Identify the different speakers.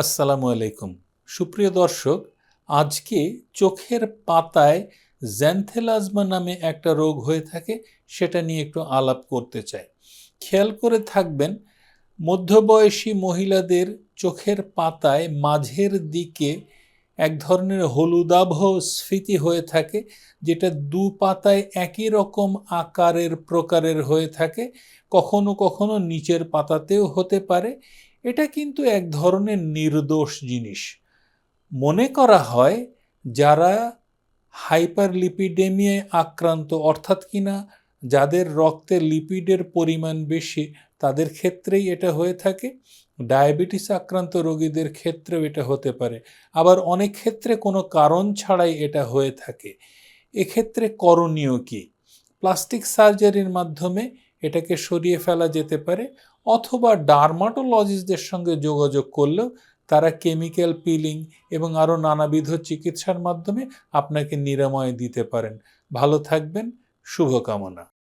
Speaker 1: আসসালামু আলাইকুম। সুপ্রিয় দর্শক, আজকে চোখের পাতায় জ্যান্থেলাজমা নামে একটা রোগ হয়ে থাকে, সেটা নিয়ে একটু আলাপ করতে চাই। খেয়াল করে থাকবেন, মধ্যবয়সী মহিলাদের চোখের পাতায় মাঝের দিকে এক ধরনের হলুদাভ স্ফীতি হয়ে থাকে, যেটা দু পাতায় একই রকম আকারের প্রকারের হয়ে থাকে, কখনো কখনো নিচের পাতাতেও হতে পারে। এটা কিন্তু এক ধরনের নির্দোষ জিনিস। মনে করা হয় যারা হাইপারলিপিডেমিয়ায় আক্রান্ত, অর্থাৎ কিনা যাদের রক্তে লিপিডের পরিমাণ বেশি, তাদের ক্ষেত্রেই এটা হয়ে থাকে। ডায়াবেটিস আক্রান্ত রোগীদের ক্ষেত্রেও এটা হতে পারে। আবার অনেক ক্ষেত্রে কোনো কারণ ছাড়াই এটা হয়ে থাকে। এক্ষেত্রে করণীয় কি? প্লাস্টিক সার্জারির মাধ্যমে এটাকে সরিয়ে ফেলা যেতে পারে, অথবা ডার্মাটোলজিস্টদের সঙ্গে যোগাযোগ করলেও তারা কেমিক্যাল পিলিং এবং আরও নানাবিধ চিকিৎসার মাধ্যমে আপনাকে নিরাময় দিতে পারেন। ভালো থাকবেন, শুভকামনা।